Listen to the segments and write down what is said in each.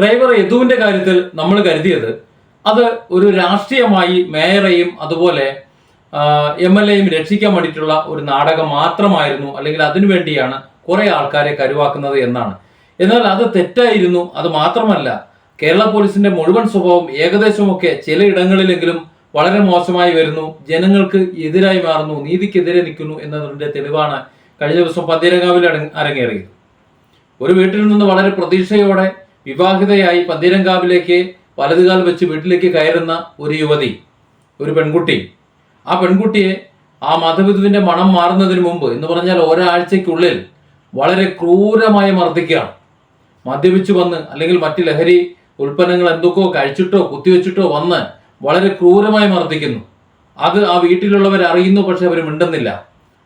Driver യദുവിന്റെ കാര്യത്തിൽ നമ്മൾ കരുതിയത് അത് ഒരു രാഷ്ട്രീയമായി മേയറെയും അതുപോലെ എം എൽ എയും രക്ഷിക്കാൻ വേണ്ടിയിട്ടുള്ള ഒരു നാടകം മാത്രമായിരുന്നു അല്ലെങ്കിൽ അതിനുവേണ്ടിയാണ് കുറെ ആൾക്കാരെ കരുവാക്കുന്നത് എന്നാണ്. എന്നാൽ അത് തെറ്റായിരുന്നു. അത് മാത്രമല്ല കേരള പോലീസിന്റെ മുഴുവൻ സ്വഭാവം ഏകദേശമൊക്കെ ചിലയിടങ്ങളിലെങ്കിലും വളരെ മോശമായി വരുന്നു. ജനങ്ങൾക്ക് എതിരായി മാറുന്നു. നീതിക്കെതിരെ നിൽക്കുന്നു എന്നതിന്റെ തെളിവാണ് കഴിഞ്ഞ ദിവസം പന്തീരങ്കാവിൽ അട- അരങ്ങേറിയത്. ഒരു വീട്ടിൽ നിന്ന് വളരെ പ്രതീക്ഷയോടെ വിവാഹിതയായി പന്തീരങ്കാവിലേക്ക് വലതുകാൽ വെച്ച് വീട്ടിലേക്ക് കയറുന്ന ഒരു യുവതി ഒരു പെൺകുട്ടി. ആ പെൺകുട്ടിയെ ആ മതവിധുവിന്റെ മണം മാറുന്നതിന് മുമ്പ് എന്ന് പറഞ്ഞാൽ ഒരാഴ്ചയ്ക്കുള്ളിൽ വളരെ ക്രൂരമായി മർദ്ദിക്കുകയാണ്. മദ്യപിച്ചു വന്ന് അല്ലെങ്കിൽ മറ്റ് ലഹരി ഉൽപ്പന്നങ്ങൾ എന്തൊക്കെയോ കഴിച്ചിട്ടോ കുത്തിവെച്ചിട്ടോ വന്ന് വളരെ ക്രൂരമായി മർദ്ദിക്കുന്നു. അത് ആ വീട്ടിലുള്ളവർ അറിയുന്നു പക്ഷെ അവർ മിണ്ടുന്നില്ല.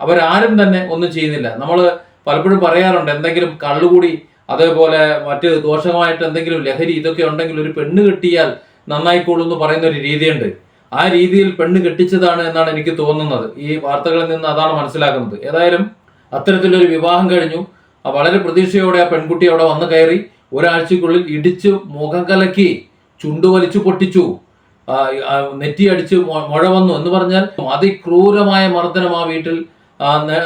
അവരാരും തന്നെ ഒന്നും ചെയ്യുന്നില്ല. നമ്മൾ പലപ്പോഴും പറയാറുണ്ട് എന്തെങ്കിലും കള്ളുകൂടി അതേപോലെ മറ്റ് ദോഷമായിട്ട് എന്തെങ്കിലും ലഹരി ഇതൊക്കെ ഉണ്ടെങ്കിൽ ഒരു പെണ്ണ് കിട്ടിയാൽ നന്നായിക്കോളൂ എന്ന് പറയുന്ന ഒരു രീതിയുണ്ട്. ആ രീതിയിൽ പെണ്ണ് കെട്ടിച്ചതാണ് എന്നാണ് എനിക്ക് തോന്നുന്നത്. ഈ വാർത്തകളിൽ നിന്ന് അതാണ് മനസ്സിലാക്കുന്നത് ഏതായാലും അത്തരത്തിലൊരു വിവാഹം കഴിഞ്ഞു. വളരെ പ്രതീക്ഷയോടെ ആ പെൺകുട്ടി അവിടെ വന്നു കയറി ഒരാഴ്ചക്കുള്ളിൽ ഇടിച്ച് മുഖം കലക്കി ചുണ്ടുവലിച്ചു പൊട്ടിച്ചു. നെറ്റി അടിച്ച് നെറ്റിയടിച്ച് മൊ- വന്നു എന്ന് പറഞ്ഞാൽ അതിക്രൂരമായ മർദ്ദനം ആ വീട്ടിൽ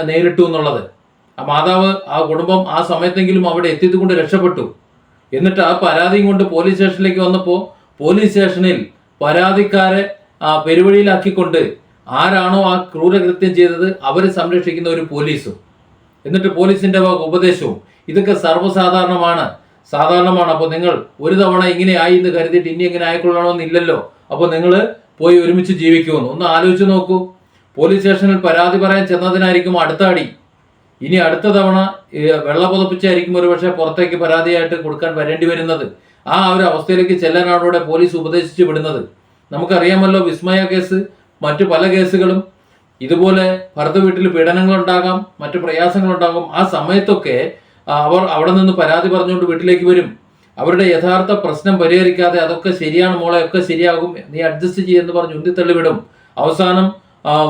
നേരിട്ടു എന്നുള്ളത്. ആ മാതാവ് ആ കുടുംബം ആ സമയത്തെങ്കിലും അവിടെ എത്തിയത് കൊണ്ട് രക്ഷപ്പെട്ടു. എന്നിട്ട് ആ പരാതിയും കൊണ്ട് പോലീസ് സ്റ്റേഷനിലേക്ക് വന്നപ്പോൾ പോലീസ് സ്റ്റേഷനിൽ പരാതിക്കാരെ ആ പെരുവഴിയിലാക്കിക്കൊണ്ട് ആരാണോ ആ ക്രൂരകൃത്യം ചെയ്തത് അവരെ സംരക്ഷിക്കുന്ന ഒരു പോലീസും. എന്നിട്ട് പോലീസിന്റെ ഉപദേശവും. ഇതൊക്കെ സർവസാധാരണമാണ്. സാധാരണമാണ്. അപ്പോൾ നിങ്ങൾ ഒരു തവണ ഇങ്ങനെ ആയി എന്ന് കരുതിയിട്ട് ഇനി എങ്ങനെ ആയിക്കൊള്ളണമെന്നില്ലല്ലോ. അപ്പോൾ നിങ്ങൾ പോയി ഒരുമിച്ച് ജീവിക്കുമെന്ന്. ഒന്ന് ആലോചിച്ച് നോക്കൂ. പോലീസ് സ്റ്റേഷനിൽ പരാതി പറയാൻ ചെന്നതിനായിരിക്കും അടുത്ത അടി ഇനി അടുത്ത തവണ വെള്ള പുതപ്പിച്ചായിരിക്കും ഒരു പക്ഷേ പുറത്തേക്ക് പരാതിയായിട്ട് കൊടുക്കാൻ വരേണ്ടി വരുന്നത്. ആ ഒരു അവസ്ഥയിലേക്ക് ചെല്ലാനാണ് ഇവിടെ പോലീസ് ഉപദേശിച്ച് വിടുന്നത്. നമുക്കറിയാമല്ലോ വിസ്മയ കേസ് മറ്റു പല കേസുകളും. ഇതുപോലെ ഭർത്ത വീട്ടിൽ പീഡനങ്ങൾ ഉണ്ടാകാം മറ്റു പ്രയാസങ്ങൾ ഉണ്ടാകും ആ സമയത്തൊക്കെ അവർ അവിടെ നിന്ന് പരാതി പറഞ്ഞുകൊണ്ട് വീട്ടിലേക്ക് വരും. അവരുടെ യഥാർത്ഥ പ്രശ്നം പരിഹരിക്കാതെ അതൊക്കെ ശരിയാണ് മോളെ ഒക്കെ ശരിയാകും നീ അഡ്ജസ്റ്റ് ചെയ്യുമെന്ന് പറഞ്ഞ് ഉന്തിത്തള്ളി വിടും അവസാനം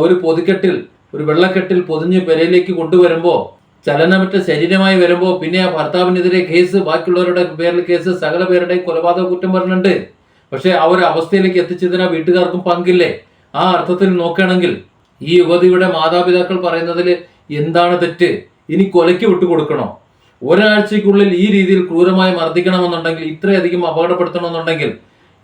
ഒരു പൊതിക്കെട്ടിൽ ഒരു വെള്ളക്കെട്ടിൽ പൊതിഞ്ഞ് പെരയിലേക്ക് കൊണ്ടുവരുമ്പോൾ ചലനമറ്റ ശരീരമായി വരുമ്പോൾ പിന്നെ ആ ഭർത്താവിനെതിരെ കേസ് ബാക്കിയുള്ളവരുടെ പേരിൽ കേസ് സകല പേരുടെയും കൊലപാതക കുറ്റം പറഞ്ഞിട്ടുണ്ട്. പക്ഷേ ആ ഒരു അവസ്ഥയിലേക്ക് എത്തിച്ചതിന് വീട്ടുകാർക്കും പങ്കില്ലേ? ആ അർത്ഥത്തിൽ നോക്കുകയാണെങ്കിൽ ഈ യുവതിയുടെ മാതാപിതാക്കൾ പറയുന്നതിൽ എന്താണ് തെറ്റ്? ഇനി കൊലയ്ക്ക് വിട്ടുകൊടുക്കണോ? ഒരാഴ്ചക്കുള്ളിൽ ഈ രീതിയിൽ ക്രൂരമായി മർദ്ദിക്കണമെന്നുണ്ടെങ്കിൽ ഇത്രയധികം അപകടപ്പെടുത്തണമെന്നുണ്ടെങ്കിൽ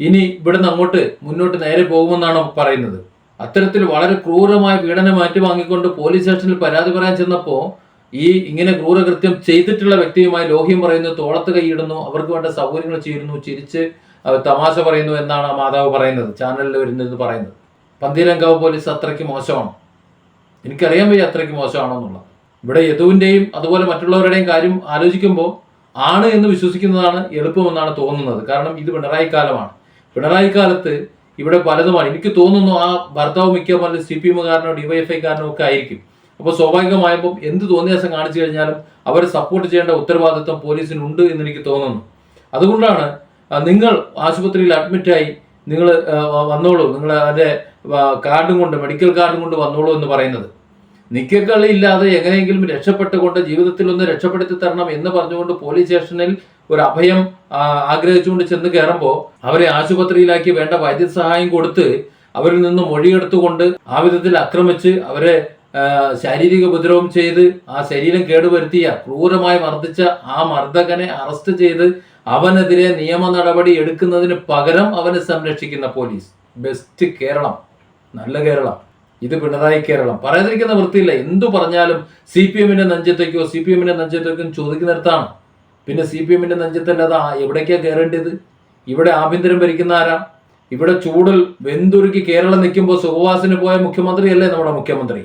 ഇനി ഇവിടുന്ന് അങ്ങോട്ട് മുന്നോട്ട് നേരെ പോകുമെന്നാണ് പറയുന്നത്. അത്തരത്തിൽ വളരെ ക്രൂരമായ പീഡനം മാറ്റിവാങ്ങിക്കൊണ്ട് പോലീസ് സ്റ്റേഷനിൽ പരാതി പറയാൻ ചെന്നപ്പോൾ ഈ ഇങ്ങനെ ക്രൂരകൃത്യം ചെയ്തിട്ടുള്ള വ്യക്തിയുമായി ലോഹ്യം പറയുന്നു തോളത്ത് കൈയിടുന്നു അവർക്ക് വേണ്ട സൗകര്യങ്ങൾ ചെയ്യുന്നു ചിരിച്ച് തമാശ പറയുന്നു എന്നാണ് മാതാവ് പറയുന്നത് ചാനലിൽ വരുന്നത് പറയുന്നത്. പന്തീരങ്കാവ് പോലീസ് അത്രയ്ക്ക് മോശമാണ്. എനിക്കറിയാൻ വയ്യ അത്രയ്ക്ക് മോശമാണോ എന്നുള്ളത് ഇവിടെ യദുവിന്റെയും അതുപോലെ മറ്റുള്ളവരുടെയും കാര്യം ആലോചിക്കുമ്പോൾ ആണ് എന്ന് വിശ്വസിക്കുന്നതാണ് എളുപ്പമെന്നാണ് തോന്നുന്നത്. കാരണം ഇത് പിണറായി കാലമാണ്. പിണറായി കാലത്ത് ഇവിടെ പലതുമാണ്. എനിക്ക് തോന്നുന്നു ആ ഭർത്താവ് മിക്ക പല സി പി എമ്മുകാരനോ ഡിവൈഎഫ്ഐക്കാരനോ ഒക്കെ ആയിരിക്കും. അപ്പോൾ സ്വാഭാവികമായപ്പോൾ എന്ത് തോന്നിയാസം കാണിച്ചു കഴിഞ്ഞാലും അവരെ സപ്പോർട്ട് ചെയ്യേണ്ട ഉത്തരവാദിത്വം പോലീസിനുണ്ട് എന്ന് എനിക്ക് തോന്നുന്നു. അതുകൊണ്ടാണ് നിങ്ങൾ ആശുപത്രിയിൽ അഡ്മിറ്റായി നിങ്ങൾ വന്നോളൂ. നിങ്ങൾ അതിന്റെ കാർഡും കൊണ്ട് മെഡിക്കൽ കാർഡും കൊണ്ട് വന്നോളൂ എന്ന് പറയുന്നത്. നിക്കക്കളി ഇല്ലാതെ എങ്ങനെയെങ്കിലും രക്ഷപ്പെട്ടുകൊണ്ട് ജീവിതത്തിൽ ഒന്ന് രക്ഷപ്പെടുത്തി തരണം എന്ന് പറഞ്ഞുകൊണ്ട് പോലീസ് സ്റ്റേഷനിൽ ഒരു അഭയം ആഗ്രഹിച്ചുകൊണ്ട് ചെന്ന് കയറുമ്പോൾ അവരെ ആശുപത്രിയിലാക്കി വേണ്ട വൈദ്യസഹായം കൊടുത്ത് അവരിൽ നിന്ന് മൊഴിയെടുത്തുകൊണ്ട് ആ വിധത്തിൽ ആക്രമിച്ച് അവരെ ശാരീരിക ഉപദ്രവം ചെയ്ത് ആ ശരീരം കേടുവരുത്തിയ ക്രൂരമായി മർദ്ദിച്ച ആ മർദ്ദകനെ അറസ്റ്റ് ചെയ്ത് അവനെതിരെ നിയമ നടപടി എടുക്കുന്നതിന് പകരം അവനെ സംരക്ഷിക്കുന്ന പോലീസ്. ബെസ്റ്റ് കേരളം. നല്ല കേരളം. ഇത് പിണറായി കേരളം. പറയാതിരിക്കുന്ന വൃത്തിയില്ല. എന്തു പറഞ്ഞാലും സി പി എമ്മിന്റെ നെഞ്ചത്തേക്കോ സി പി എമ്മിന്റെ നെഞ്ചത്തേക്കോ ചോദിക്കുന്നിടത്താണ്. പിന്നെ സി പി എമ്മിന്റെ നെഞ്ചത്തല്ലാതെ അത് എവിടേക്കാ കയറേണ്ടത്? ഇവിടെ ആഭ്യന്തരം ഭരിക്കുന്ന ആരാ? ഇവിടെ ചൂടിൽ വെന്തുരുക്കി കേരളം നിൽക്കുമ്പോൾ സുഖവാസിന് പോയ മുഖ്യമന്ത്രി അല്ലേ നമ്മുടെ മുഖ്യമന്ത്രി?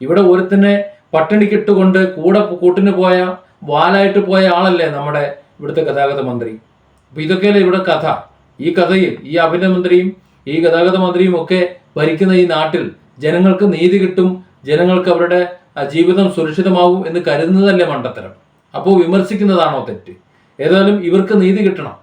ഇവിടെ ഒരുത്തിനെ പട്ടിണിക്കിട്ടുകൊണ്ട് കൂടെ കൂട്ടിന് പോയ വാലായിട്ട് പോയ ആളല്ലേ നമ്മുടെ ഇവിടുത്തെ ഗതാഗത മന്ത്രി? അപ്പൊ ഇതൊക്കെയല്ലേ ഇവിടെ കഥ. ഈ കഥയിൽ ഈ ആഭ്യന്തരമന്ത്രിയും ഈ ഗതാഗത മന്ത്രിയും ഒക്കെ ഭരിക്കുന്ന ഈ നാട്ടിൽ ജനങ്ങൾക്ക് നീതി കിട്ടും ജനങ്ങൾക്ക് അവരുടെ ജീവിതം സുരക്ഷിതമാകും എന്ന് കരുതുന്നതല്ലേ മണ്ടത്തരം. അപ്പോൾ വിമർശിക്കുന്നതാണോ തെറ്റ്? ഏതായാലും ഇവർക്ക് നീതി കിട്ടണം.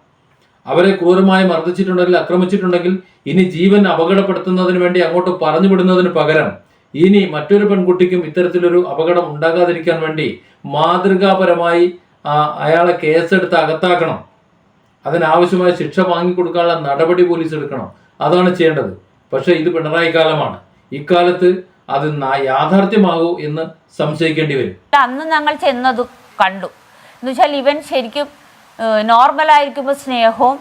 അവരെ ക്രൂരമായി മർദ്ദിച്ചിട്ടുണ്ടെങ്കിൽ ആക്രമിച്ചിട്ടുണ്ടെങ്കിൽ ഇനി ജീവൻ അപകടപ്പെടുത്തുന്നതിന് വേണ്ടി അങ്ങോട്ട് പറഞ്ഞു വിടുന്നതിന് പകരം ഇനി മറ്റൊരു പെൺകുട്ടിക്കും ഇത്തരത്തിലൊരു അപകടം ഉണ്ടാകാതിരിക്കാൻ വേണ്ടി മാതൃകാപരമായി അയാളെ കേസെടുത്ത് അകത്താക്കണം. അതിനാവശ്യമായ ശിക്ഷ വാങ്ങിക്കൊടുക്കാനുള്ള നടപടി പോലീസ് എടുക്കണം. അതാണ് ചെയ്യേണ്ടത്. പക്ഷേ ഇത് പിണറായി കാലമാണ്. ഇക്കാലത്ത് അത് യാഥാർത്ഥ്യമാകൂ എന്ന് സംശയിക്കേണ്ടി വരും. അന്ന് ഞങ്ങൾ ചെന്നത് കണ്ടു. എന്ന് വെച്ചാൽ ഇവൻ ശരിക്കും നോർമലായിരിക്കുമ്പോൾ സ്നേഹവും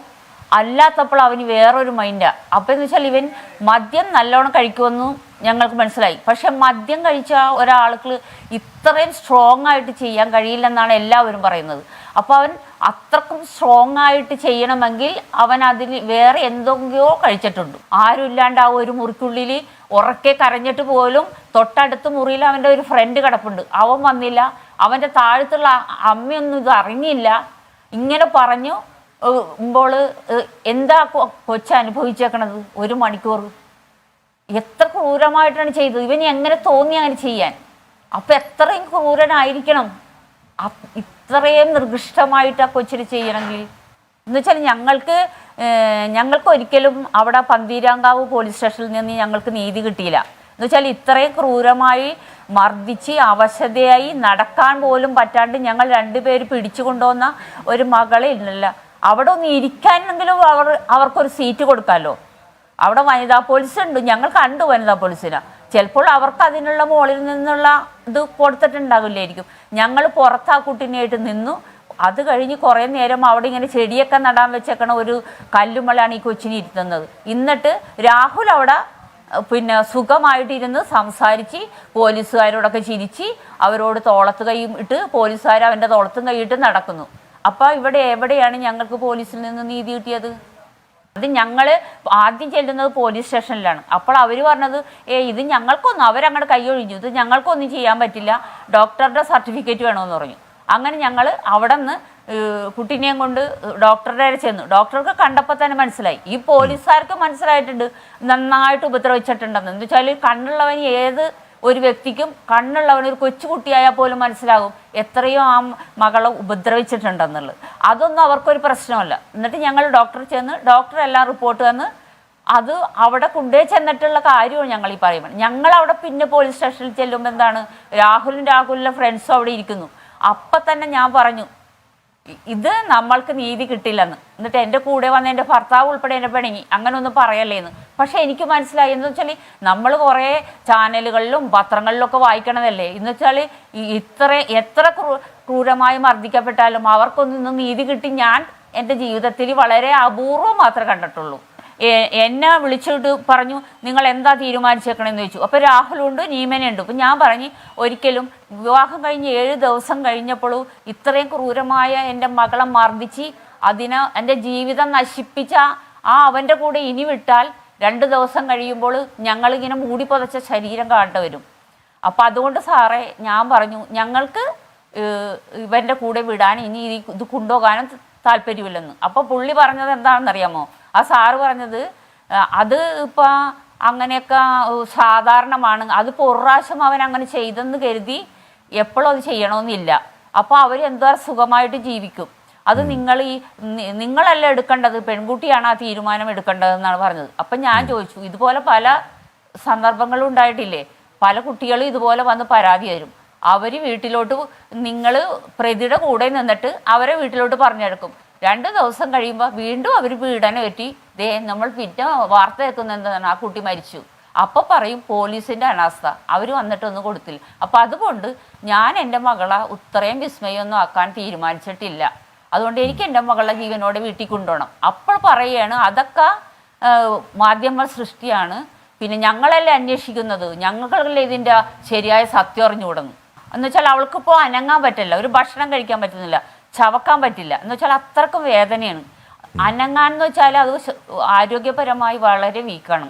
അല്ലാത്തപ്പോൾ അവന് വേറൊരു മൈൻഡാണ് അപ്പം എന്ന് വെച്ചാൽ ഇവൻ മദ്യം നല്ലോണം കഴിക്കുമെന്നും ഞങ്ങൾക്ക് മനസ്സിലായി. പക്ഷെ മദ്യം കഴിച്ച ഒരാൾക്ക് ഇത്രയും സ്ട്രോങ് ആയിട്ട് ചെയ്യാൻ കഴിയില്ലെന്നാണ് എല്ലാവരും പറയുന്നത്. അപ്പോൾ അവൻ അത്രക്കും സ്ട്രോങ് ആയിട്ട് ചെയ്യണമെങ്കിൽ അവൻ അതിൽ വേറെ എന്തെങ്കിലോ കഴിച്ചിട്ടുണ്ട്. ആരും ഇല്ലാണ്ട് ആ ഒരു മുറിക്കുള്ളിൽ ഉറക്കെ കരഞ്ഞിട്ട് പോലും തൊട്ടടുത്ത മുറിയിൽ അവന്റെ ഒരു ഫ്രണ്ട് കിടപ്പുണ്ട്. അവൻ വന്നില്ല. അവന്റെ താഴത്തുള്ള അമ്മയൊന്നും ഇത് അറിഞ്ഞില്ല. ഇങ്ങനെ പറഞ്ഞു ഇപ്പോൾ എന്താ കൊച്ചനുഭവിച്ചേക്കണത് ഒരു മണിക്കൂർ. എത്ര ക്രൂരമായിട്ടാണ് ചെയ്തത്. ഇവന് എങ്ങനെ തോന്നി അങ്ങനെ ചെയ്യാൻ? അപ്പം എത്രയും ക്രൂരനായിരിക്കണം. ഇത്രയും നിർഗിഷ്ടമായിട്ട് ആ ചെയ്യണമെങ്കിൽ? എന്ന് വെച്ചാൽ ഞങ്ങൾക്ക് ഞങ്ങൾക്ക് ഒരിക്കലും അവിടെ പന്തീരാങ്കാവ് പോലീസ് സ്റ്റേഷനിൽ നിന്ന് ഞങ്ങൾക്ക് നീതി കിട്ടിയില്ല. എന്ന് വെച്ചാൽ ഇത്രയും ക്രൂരമായി മർദ്ദിച്ച് അവശതയായി നടക്കാൻ പോലും പറ്റാണ്ട് ഞങ്ങൾ രണ്ടുപേര് പിടിച്ചു കൊണ്ടുവന്ന ഒരു മകളെ ഇല്ലല്ല. അവിടെ ഒന്ന് ഇരിക്കാനെങ്കിലും അവർ അവർക്കൊരു സീറ്റ് കൊടുക്കാമല്ലോ അവിടെ വനിതാ പോലീസ് ഉണ്ട് ഞങ്ങൾ കണ്ടു വനിതാ പോലീസിനെ. ചിലപ്പോൾ അവർക്ക് അതിനുള്ള മുകളിൽ നിന്നുള്ള ഇത് കൊടുത്തിട്ടുണ്ടാകില്ലായിരിക്കും ഞങ്ങൾ പുറത്ത് ആ കുട്ടീനായിട്ട് നിന്നു. അത് കഴിഞ്ഞ് കുറേ നേരം അവിടെ ഇങ്ങനെ ചെടിയൊക്കെ നടാൻ വെച്ചേക്കണ ഒരു കല്ലുമലാണ് ഈ കൊച്ചിനെ ഇരുത്തുന്നത്. എന്നിട്ട് രാഹുൽ അവിടെ പിന്നെ സുഖമായിട്ടിരുന്ന് സംസാരിച്ച് പോലീസുകാരോടൊക്കെ ചിരിച്ച് അവരോട് തോളത്ത് കൈയും ഇട്ട് പോലീസുകാർ അവന്റെ തോളത്തും കൈയിട്ട് നടക്കുന്നു. അപ്പോൾ ഇവിടെ എവിടെയാണ് ഞങ്ങൾക്ക് പോലീസിൽ നിന്ന് നീതി കിട്ടിയത്? അത് ഞങ്ങൾ ആദ്യം ചെല്ലുന്നത് പോലീസ് സ്റ്റേഷനിലാണ്. അപ്പോൾ അവർ പറഞ്ഞത് ഏ ഇത് ഞങ്ങൾക്കൊന്നും അവരങ്ങോട്ട് കൈയൊഴിഞ്ഞു ഇത് ഞങ്ങൾക്കൊന്നും ചെയ്യാൻ പറ്റില്ല. ഡോക്ടറുടെ സർട്ടിഫിക്കറ്റ് വേണമെന്ന് പറഞ്ഞു. അങ്ങനെ ഞങ്ങൾ അവിടെ നിന്ന് കുട്ടീനെയും കൊണ്ട് ഡോക്ടറുടെ വരെ ചെന്നു. ഡോക്ടർക്ക് കണ്ടപ്പോൾ തന്നെ മനസ്സിലായി. ഈ പോലീസുകാർക്ക് മനസ്സിലായിട്ടുണ്ട് നന്നായിട്ട് ഉപദ്രവിച്ചിട്ടുണ്ടെന്ന്. എന്ന് വെച്ചാൽ കണ്ണുള്ളവന് ഏത് ഒരു വ്യക്തിക്കും കണ്ണുള്ളവൻ ഒരു കൊച്ചുകുട്ടിയായാൽ പോലും മനസ്സിലാകും എത്രയോ ആ മകളെ ഉപദ്രവിച്ചിട്ടുണ്ടെന്നുള്ളത്. അതൊന്നും അവർക്കൊരു പ്രശ്നമല്ല. എന്നിട്ട് ഞങ്ങൾ ഡോക്ടർ ചെന്ന് ഡോക്ടർ എല്ലാം റിപ്പോർട്ട് തന്ന് അത് അവിടെ കൊണ്ടേ ചെന്നിട്ടുള്ള കാര്യമാണ് ഞങ്ങൾ ഈ പറയുന്നത്. ഞങ്ങൾ അവിടെ പിന്നെ പോലീസ് സ്റ്റേഷനിൽ ചെല്ലുമ്പോൾ എന്താണ്? രാഹുലും രാഹുലിന്റെ ഫ്രണ്ട്സും അവിടെ ഇരിക്കുന്നു. അപ്പം തന്നെ ഞാൻ പറഞ്ഞു ഇത് നമ്മൾക്ക് നീതി കിട്ടില്ലെന്ന്. എന്നിട്ട് എന്റെ കൂടെ വന്ന എന്റെ ഭർത്താവ് ഉൾപ്പെടെ എന്റെ പിണങ്ങി അങ്ങനെ ഒന്നും പറയല്ലേന്ന്. പക്ഷെ എനിക്ക് മനസ്സിലായി. എന്ന് വെച്ചാൽ നമ്മൾ കുറേ ചാനലുകളിലും പത്രങ്ങളിലും ഒക്കെ വായിക്കണതല്ലേ? എന്ന് വെച്ചാൽ ഇത്ര എത്ര ക്രൂ ക്രൂരമായി മർദ്ദിക്കപ്പെട്ടാലും അവർക്കൊന്നും നീതി കിട്ടി ഞാൻ എന്റെ ജീവിതത്തിൽ വളരെ അപൂർവം മാത്രമേ കണ്ടിട്ടുള്ളൂ. എന്നെ വിളിച്ചിട്ട് പറഞ്ഞു നിങ്ങൾ എന്താ തീരുമാനിച്ചേക്കണമെന്ന് ചോദിച്ചു. അപ്പോൾ രാഹുലുണ്ട് നീമനുണ്ട് അപ്പം ഞാൻ പറഞ്ഞു ഒരിക്കലും വിവാഹം കഴിഞ്ഞ് ഏഴ് ദിവസം കഴിഞ്ഞപ്പോഴും ഇത്രയും ക്രൂരമായ എന്റെ മകളെ മർദ്ദിച്ച് അതിന് എന്റെ ജീവിതം നശിപ്പിച്ച ആ അവന്റെ കൂടെ ഇനി വിട്ടാൽ രണ്ട് ദിവസം കഴിയുമ്പോൾ ഞങ്ങളിങ്ങനെ മൂടി പുതച്ച ശരീരം കാണേണ്ടി വരും. അപ്പം അതുകൊണ്ട് സാറേ ഞാൻ പറഞ്ഞു ഞങ്ങൾക്ക് ഇവന്റെ കൂടെ വിടാൻ ഇനി ഇത് കൊണ്ടുപോകാനും താല്പര്യമില്ലെന്ന്. അപ്പോൾ പുള്ളി പറഞ്ഞത് എന്താണെന്നറിയാമോ? ആ സാറ് പറഞ്ഞത് അത് ഇപ്പം അങ്ങനെയൊക്കെ സാധാരണമാണ്. അത് പ്രാവശ്യം അവൻ അങ്ങനെ ചെയ്തെന്ന് കരുതി എപ്പോഴും അത് ചെയ്യണമെന്നില്ല അപ്പോൾ അവർ എന്താ സുഖമായിട്ട് ജീവിക്കും. അത് നിങ്ങൾ ഈ നിങ്ങളല്ല എടുക്കേണ്ടത്? പെൺകുട്ടിയാണ് ആ തീരുമാനം എടുക്കേണ്ടതെന്നാണ് പറഞ്ഞത്. അപ്പം ഞാൻ ചോദിച്ചു ഇതുപോലെ പല സന്ദർഭങ്ങളും ഉണ്ടായിട്ടില്ലേ? പല കുട്ടികളും ഇതുപോലെ വന്ന് പരാതി തരും. അവർ വീട്ടിലോട്ട് നിങ്ങൾ പ്രതിയുടെ കൂടെ നിന്നിട്ട് അവരെ വീട്ടിലോട്ട് പറഞ്ഞെടുക്കും. രണ്ട് ദിവസം കഴിയുമ്പോൾ വീണ്ടും അവർ പീഡനം പറ്റി ദേ നമ്മൾ പിന്നെ വാർത്ത കേൾക്കുന്ന ആ കുട്ടി മരിച്ചു. അപ്പോൾ പറയും പോലീസിന്റെ അനാസ്ഥ. അവർ വന്നിട്ടൊന്നും കൊടുത്തില്ല. അപ്പോൾ അതുകൊണ്ട് ഞാൻ എന്റെ മകളെ ഉത്രയും വിസ്മയൊന്നും ആക്കാൻ തീരുമാനിച്ചിട്ടില്ല. അതുകൊണ്ട് എനിക്ക് എന്റെ മകളുടെ ജീവനോടെ വീട്ടിൽ കൊണ്ടുപോകണം. അപ്പോൾ പറയുകയാണ് അതൊക്കെ മാധ്യമ സൃഷ്ടിയാണ്. പിന്നെ ഞങ്ങളല്ലേ അന്വേഷിക്കുന്നത്? ഞങ്ങളല്ലേ ഇതിന്റെ ശരിയായ സത്യം അറിഞ്ഞുകൂടുന്നു? എന്ന് വെച്ചാൽ അവൾക്കിപ്പോൾ അനങ്ങാൻ പറ്റില്ല. ഒരു ഭക്ഷണം കഴിക്കാൻ പറ്റുന്നില്ല. ചവക്കാൻ പറ്റില്ല. എന്ന് വെച്ചാൽ അത്രക്കും വേദനയാണ്. അനങ്ങാൻ എന്ന് വെച്ചാൽ അത് ആരോഗ്യപരമായി വളരെ വീക്കാണ്.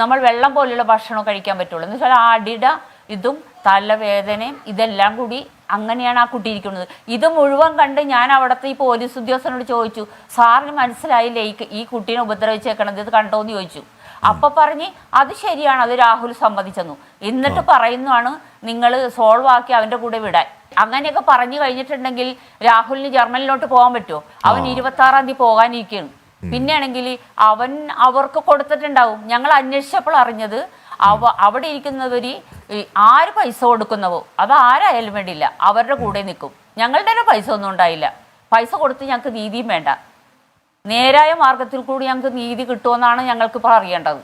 നമ്മൾ വെള്ളം പോലെയുള്ള ഭക്ഷണം കഴിക്കാൻ പറ്റുള്ളൂ. എന്ന് വെച്ചാൽ അടിട ഇതും തലവേദനയും ഇതെല്ലാം കൂടി അങ്ങനെയാണ് ആ കുട്ടി ഇരിക്കുന്നത്. ഇത് മുഴുവൻ കണ്ട് ഞാൻ അവിടുത്തെ ഈ പോലീസ് ഉദ്യോഗസ്ഥനോട് ചോദിച്ചു സാറിന് മനസ്സിലായില്ലേ ഈ ഈ കുട്ടീനെ ഉപദ്രവിച്ചേക്കണത്? ഇത് കണ്ടോ? എന്ന് ചോദിച്ചു. അപ്പൊ പറഞ്ഞ് അത് ശരിയാണ്. അത് രാഹുൽ സമ്മതിച്ചെന്നു. എന്നിട്ട് പറയുന്നതാണ് നിങ്ങൾ സോൾവ് ആക്കി അവന്റെ കൂടെ വിടാൻ. അങ്ങനെയൊക്കെ പറഞ്ഞു കഴിഞ്ഞിട്ടുണ്ടെങ്കിൽ രാഹുലിന് ജർമ്മനിലോട്ട് പോകാൻ പറ്റുമോ? അവൻ ഇരുപത്തി ആറാം തീയതി പോകാനിരിക്കുകയാണ്. പിന്നെയാണെങ്കിൽ അവൻ അവർക്ക് കൊടുത്തിട്ടുണ്ടാവും. ഞങ്ങൾ അന്വേഷിച്ചപ്പോൾ അറിഞ്ഞത് അവ അവിടെ ഇരിക്കുന്നവര് ആര് പൈസ കൊടുക്കുന്നവോ? അത് ആരായാലും വേണ്ടിയില്ല. അവരുടെ കൂടെ നിൽക്കും. ഞങ്ങളുടെ തന്നെ പൈസ ഒന്നും ഉണ്ടായില്ല. പൈസ കൊടുത്ത് ഞങ്ങൾക്ക് നീതിയും വേണ്ട. നേരായ മാർഗത്തിൽ കൂടി ഞങ്ങൾക്ക് നീതി കിട്ടുമെന്നാണ് ഞങ്ങൾക്ക് ഇപ്പോൾ അറിയേണ്ടത്.